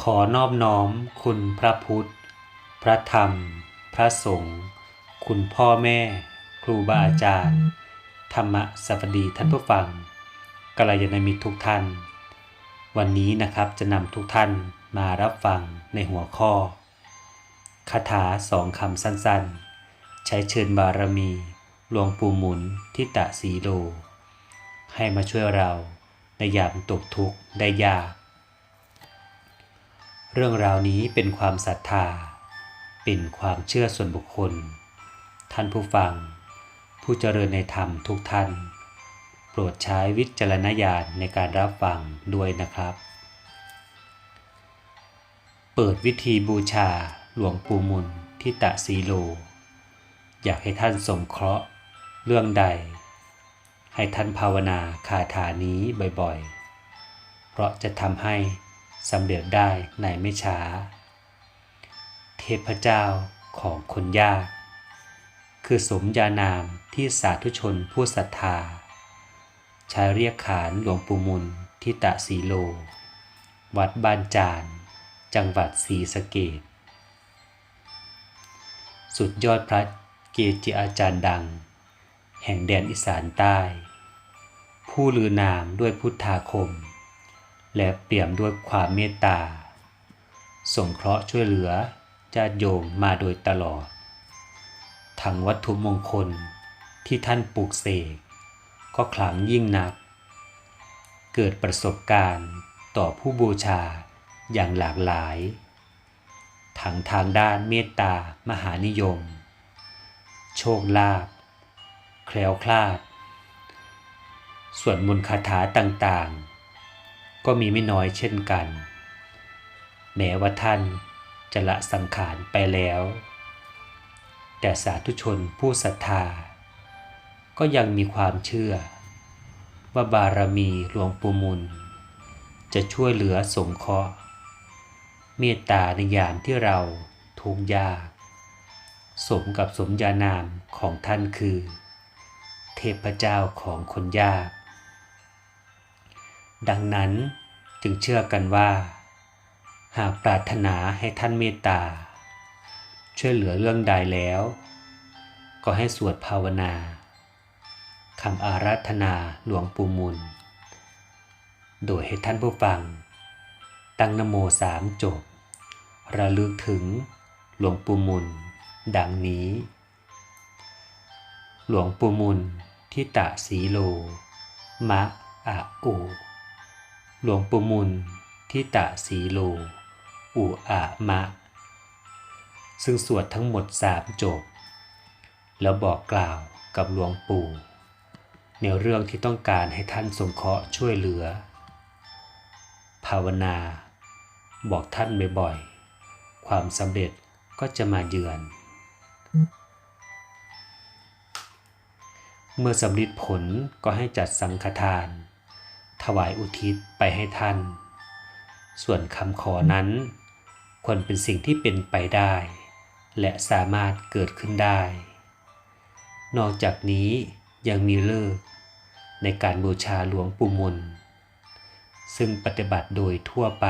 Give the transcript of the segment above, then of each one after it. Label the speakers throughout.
Speaker 1: ขอนอบน้อมคุณพระพุทธ พระธรรม พระสงฆ์ คุณพ่อแม่ ครูบาอาจารย์ ธรรมสัพดีท่านผู้ฟังกัลยาณมิตรทุกท่าน วันนี้นะครับจะนำทุกท่านมารับฟังในหัวข้อ คาถาสองคำสั้นๆ ใช้เชิญบารมี หลวงปู่หมุนทิตะสีโล ให้มาช่วยเรา ในยามตกทุกข์ได้ยาก เรื่องราวนี้เป็นความศรัทธา เป็นความเชื่อส่วนบุคคล ท่านผู้ฟัง ผู้เจริญในธรรมทุกท่าน โปรดใช้วิจารณญาณในการรับฟังด้วยนะครับ เปิดวิธีบูชาหลวงปู่มุนทิตะสีโล อยากให้ท่านสงเคราะห์เรื่องใด ให้ท่านภาวนาคาถานี้บ่อยๆ เพราะจะทำให้สำเร็จได้ในไม่ช้า เทพเจ้าของคนยาก คือสมญานามที่สาธุชนผู้ศรัทธา ใช้เรียกขานหลวงปู่มุนทิตะสีโล วัดบ้านจาน จังหวัดศรีสะเกดสุดยอดพระเกจิอาจารย์ดัง แห่งแดนอีสานใต้ ผู้ลือนามด้วยพุทธาคม และเปี่ยมด้วยความเมตตาสงเคราะห์ช่วยเหลือญาติโยมมาโดยตลอด ทั้งวัตถุมงคลที่ท่านปลูกเสกก็ขลังยิ่งนัก เกิดประสบการณ์ต่อผู้บูชาอย่างหลากหลายทั้งทางด้านเมตตามหานิยม โชคลาภ คล้วคลาด ส่วนมนต์คาถาต่างๆ ก็มีไม่น้อยเช่นกัน แม้ว่าท่านจะละสังขารไปแล้ว แต่สาธุชนผู้ศรัทธา ก็ยังมีความเชื่อ ว่าบารมีหลวงปู่มุนจะช่วยเหลือสงเคราะห์เมตตาในยามที่เราทุกข์ยาก สมกับสมญานามของท่านคือ เทพเจ้าของคนยาก ดังนั้นจึงเชื่อกันว่า หากปรารถนาให้ท่านเมตตา ช่วยเหลือเรื่องใดแล้ว ก็ให้สวดภาวนาคำอาราธนาหลวงปู่มุนโดยให้ท่านผู้ฟัง ตั้งนโมสามจบ ระลึกถึงหลวงปู่มุนดังนี้ หลวงปู่มุนทิตะสีโล มะอะอูหลวงปู่มุนทิตะสีโล อุอะมะ ซึ่งสวดทั้งหมดสามจบ แล้วบอกกล่าวกับหลวงปู่ ในเรื่องที่ต้องการให้ท่านสงเคราะห์ช่วยเหลือ ภาวนา บอกท่านบ่อยๆ ความสำเร็จก็จะมาเยือน เมื่อสำลิดผลก็ให้จัดสังฆทาน ถวายอุทิศไปให้ท่าน ส่วนคำขอนั้น ควรเป็นสิ่งที่เป็นไปได้ และสามารถเกิดขึ้นได้ นอกจากนี้ยังมีเลิกในการบูชาหลวงปู่มนซึ่งปฏิบัติโดยทั่วไป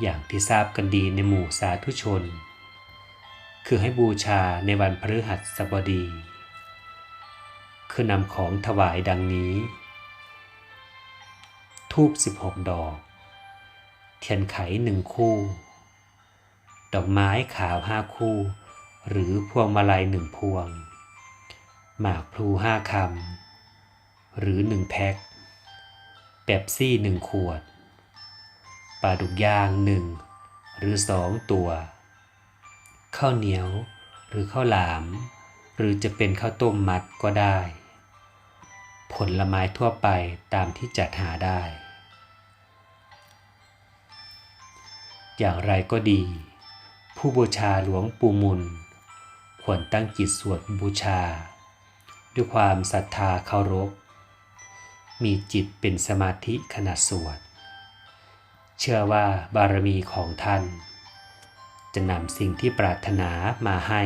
Speaker 1: อย่างที่ทราบกันดีในหมู่สาธุชน คือให้บูชาในวันพฤหัสบดี คือนำของถวายดังนี้ ทูบ16 ดอก เทียนไขหนึ่งคู่ ดอกไม้ขาวห้าคู่ หรือพวงมาลัยหนึ่งพวง หมากพลูห้าคำ หรือหนึ่งแพ็คแป๊บซี่หนึ่งขวด ปลาดุกย่างหนึ่งหรือสองตัว ข้าวเหนียวหรือข้าวหลาม หรือจะเป็นข้าวต้มมัดก็ได้ ผลไม้ทั่วไปตามที่จัดหาได้ อย่างไรก็ดี ผู้บูชาหลวงปู่มุนควรตั้งจิตสวดบูชา ด้วยความศรัทธาเคารพ มีจิตเป็นสมาธิขณะสวด เชื่อว่าบารมีของท่าน จะนำสิ่งที่ปรารถนามาให้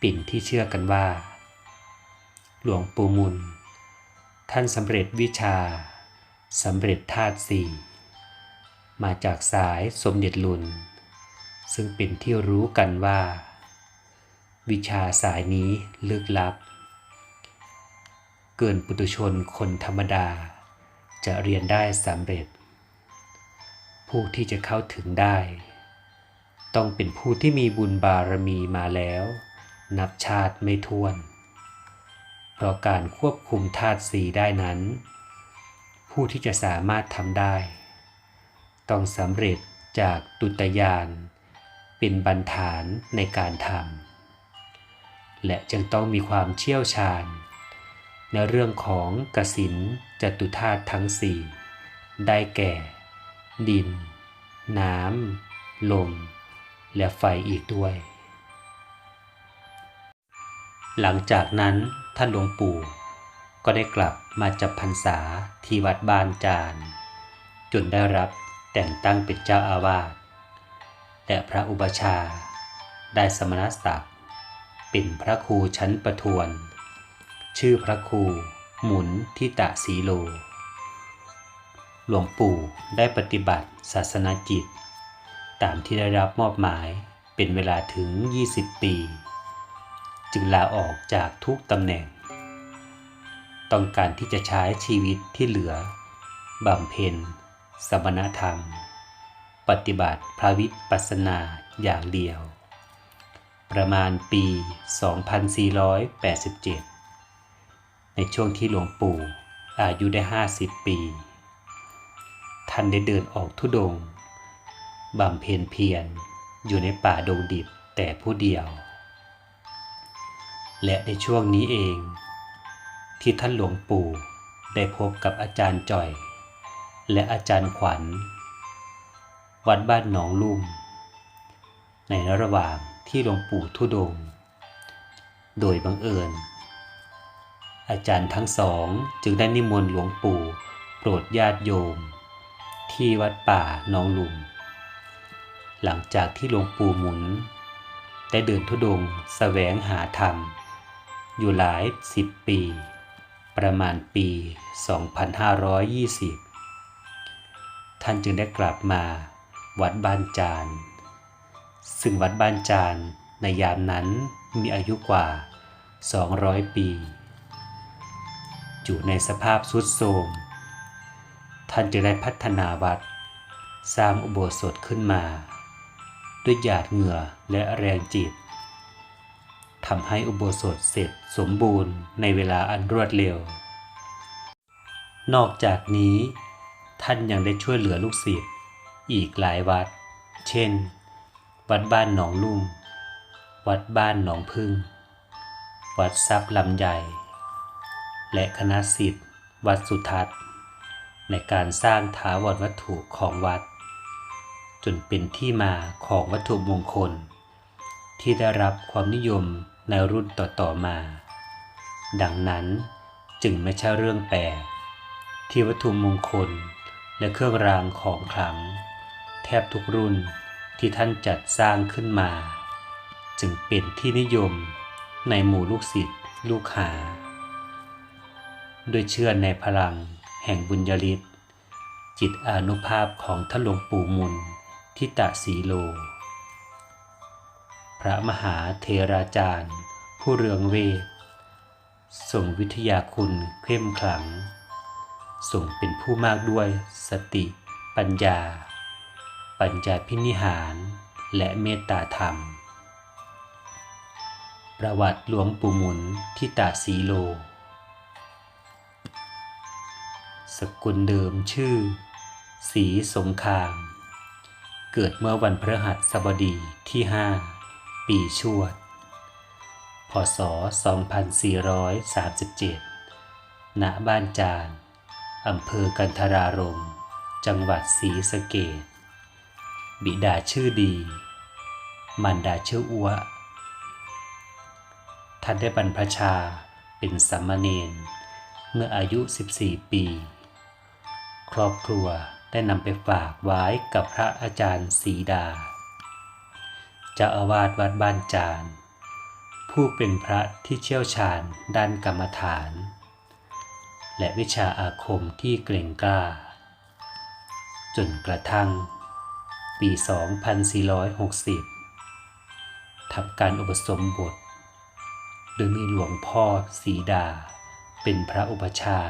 Speaker 1: ปิ่นที่เชื่อกันว่าหลวงปู่มุน ท่านสำเร็จวิชาสำเร็จธาตุสี่มาจากสายสมเด็จลุน ซึ่งเป็นที่รู้กันว่า วิชาสายนี้ลึกลับ เกินปุถุชนคนธรรมดา จะเรียนได้สำเร็จ ผู้ที่จะเข้าถึงได้ ต้องเป็นผู้ที่มีบุญบารมีมาแล้ว นับชาติไม่ท้วน เพราะการควบคุมธาตุสีได้นั้น ผู้ที่จะสามารถทำได้ ต้องสำเร็จจากตุตยาน เป็นบรรฐานในการทำและจึงต้องมีความเชี่ยวชาญ ในเรื่องของกสินจตุธาตุทั้งสี่ได้แก่ ดิน น้ำ ลม และไฟอีกด้วย หลังจากนั้น ท่านหลวงปู่ ก็ได้กลับมาจับพรรษาที่วัดบ้านจาน จนได้รับแต่งตั้งเป็นเจ้าอาวาสและพระอุปชา ได้สมณศักดิ์เป็นพระครูชั้นประทวน ชื่อพระครูหมุนทิตะสีโล หลวงปู่ได้ปฏิบัติศาสนาจิตตามที่ได้รับมอบหมายเป็นเวลาถึง 20 ปี จึงลาออกจากทุกตำแหน่ง ต้องการที่จะใช้ชีวิตที่เหลือบำเพ็ญสมณธรรม ปฏิบัติพระวิปัสสนาอย่างเดียว ประมาณปี 2487 ในช่วงที่หลวงปู่อายุได้ 50 ปี ท่านได้เดินออกทุดงบำเพ็ญเพียรอยู่ในป่าดงดิบแต่ผู้เดียว และในช่วงนี้เอง ที่ท่านหลวงปู่ได้พบกับอาจารย์จ่อย และอาจารย์ขวัญ วัดบ้านหนองลุ่ม ในระหว่างที่หลวงปู่ทุดง โดยบังเอิญ อาจารย์ทั้งสองจึงได้นิมนต์หลวงปู่โปรดญาติโยม ที่วัดป่าหนองลุ่ม หลังจากที่หลวงปู่หมุน ได้เดินทุดงค์แสวงหาธรรม อยู่หลายสิบปี ประมาณปี 2520 ท่านจึงได้กลับมาวัดบ้านจาน ซึ่งวัดบ้านจานในยามนั้นมีอายุกว่า 200 ปีอยู่ในสภาพสุดโทรม ท่านจึงได้พัฒนาวัด สร้างอุโบสถขึ้นมา ด้วยหยาดเหงื่อและแรงจิต ทำให้อุโบสถเสร็จสมบูรณ์ในเวลาอันรวดเร็ว นอกจากนี้ ท่านยังได้ช่วยเหลือลูกศิษย์อีกหลายวัด เช่น วัดบ้านหนองลุ่ม วัดบ้านหนองพึ่ง วัดทรัพย์ลำใหญ่ และคณะศิษย์วัดสุทัศน์ ในการสร้างถาวรวัตถุของวัด จนเป็นที่มาของวัตถุมงคลที่ได้รับความนิยม ในรุ่นต่อๆมา ดังนั้นจึงไม่ใช่เรื่องแปลกที่วัตถุมงคลและเครื่องรางของขลัง แทบทุกรุ่นที่ท่านจัดสร้างขึ้นมา จึงเป็นที่นิยมในหมู่ลูกศิษย์ลูกหา โดยเชื่อในพลังแห่งบุญญาลิศจิตอนุภาพของท่านหลวงปู่มุนทิตะสีโล ระมหาเทราจารย์ ผู้เรืองเวททรงวิทยาคุณเข้มขลังทรงเป็นผู้มากด้วยสติ ปัญญา ปัญญาพินิหาร และเมตตาธรรม ประวัติหลวงปู่หมุนทิตาสีโล สกุลเดิมชื่อ สีสงคาม เกิดเมื่อวันพฤหัสบดีที่5 ปีชวด พศ 2437 ณ บ้านจาน อำเภอกันทรารม จังหวัดศรีสะเกดบิดาชื่อดีมารดาชื่ออัวท่านได้บรรพชาเป็นสามเณรเมื่ออายุ 14 ปี ครอบครัวได้นำไปฝากไว้กับพระอาจารย์ศรีดา จ้าอาวาสวัดบ้านจาน ผู้เป็นพระที่เชี่ยวชาญด้านกรรมฐาน และวิชาอาคมที่เกรงกล้า จนกระทั่ง ปี 2460ทำการอุปสมบท โดยมีหลวงพ่อสีดา เป็นพระอุปชา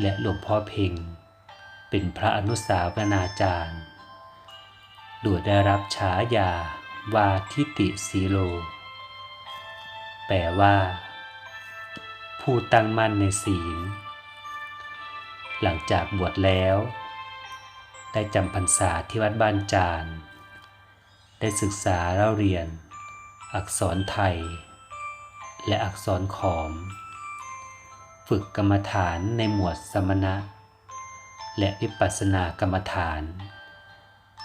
Speaker 1: และหลวงพ่อเพ่งเป็นพระอนุสาวนาจารย์ ดยได้รับฉายาวาทิติสีโล แปลว่า ผู้ตั้งมั่นในศีล หลังจากบวชแล้ว ได้จำพรรษาที่วัดบ้านจาน ได้ศึกษาเล่าเรียน อักษรไทย และอักษรขอม ฝึกกรรมฐานในหมวดสมณะ และวิปัสสนากรรมฐาน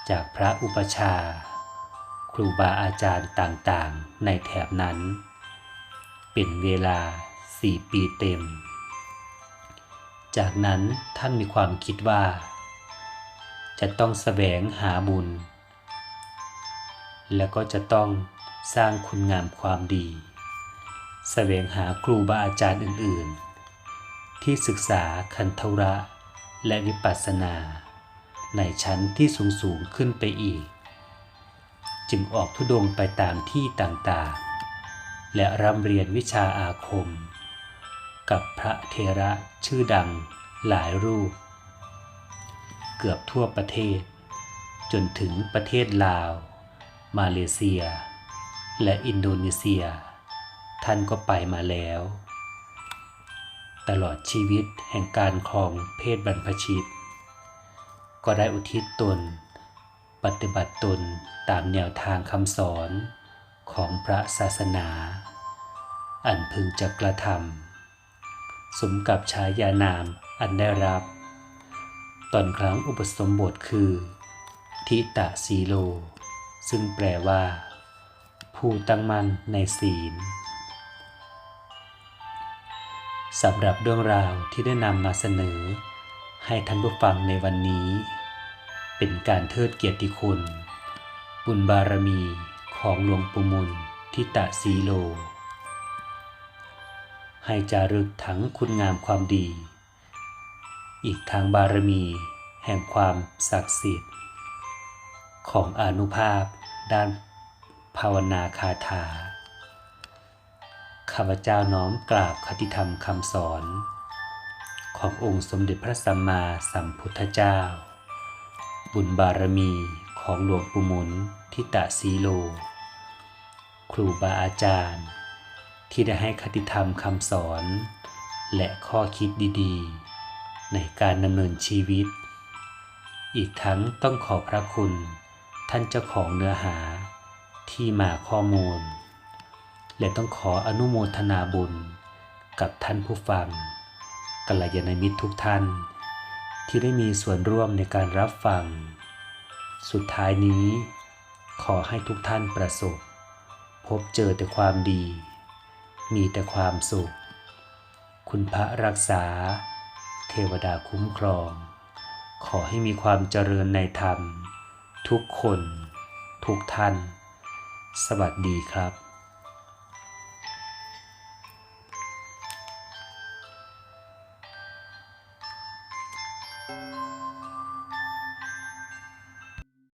Speaker 1: จากพระอุปชา ครูบาอาจารย์ต่างๆ ในแถบนั้น เป็นเวลาสี่ปีเต็ม จากนั้นท่านมีความคิดว่า จะต้องแสวงหาบุญ แล้วก็จะต้องสร้างคุณงามความดีแสวงหาครูบาอาจารย์อื่น ๆ ที่ศึกษาคันธุระและวิปัสสนา ในชั้นที่สูงๆขึ้นไปอีก จึงออกทุดงไปตามที่ต่างๆ และร่ำเรียนวิชาอาคม กับพระเทระชื่อดังหลายรูป เกือบทั่วประเทศ จนถึงประเทศลาว มาเลเซีย และอินโดนีเซีย ท่านก็ไปมาแล้ว ตลอดชีวิตแห่งการครองเพศบรรพชิต ก็ได้อุทิศตน ปฏิบัติตนตามแนวทางคำสอนของพระศาสนา อันพึงจะกระทำสมกับฉายานามอันได้รับ ตอนครั้งอุปสมบทคือ ทิตะสีโล ซึ่งแปลว่า ผู้ตั้งมั่นในศีลสำหรับเรื่องราวที่ได้นำมาเสนอ ให้ท่านผู้ฟังในวันนี้ เป็นการเทิดเกียรติคุณ บุญบารมีของหลวงปู่มุนทิตะสีโล ให้จารึกทั้งคุณงามความดี อีกทางบารมีแห่งความศักดิ์สิทธิ์ ของอนุภาพด้านภาวนาคาถาข้าพเจ้าน้อมกราบคติธรรมคำสอน ขององค์สมเด็จพระสัมมาสัมพุทธเจ้า บุญบารมีของหลวงปู่หมุนทิตะสีโล ครูบาอาจารย์ ที่ได้ให้คติธรรมคำสอน และข้อคิดดีๆ ในการดำเนินชีวิต อีกทั้งต้องขอพระคุณท่านเจ้าของเนื้อหาที่มาข้อมูล และต้องขออนุโมทนาบุญกับท่านผู้ฟัง กัลยาณมิตรทุกท่าน ที่ได้มีส่วนร่วมในการรับฟัง สุดท้ายนี้ ขอให้ทุกท่านประสบ พบเจอแต่ความดี มีแต่ความสุข คุณพระรักษา เทวดาคุ้มครอง ขอให้มีความเจริญในธรรม ทุกคน ทุกท่าน สวัสดีครับ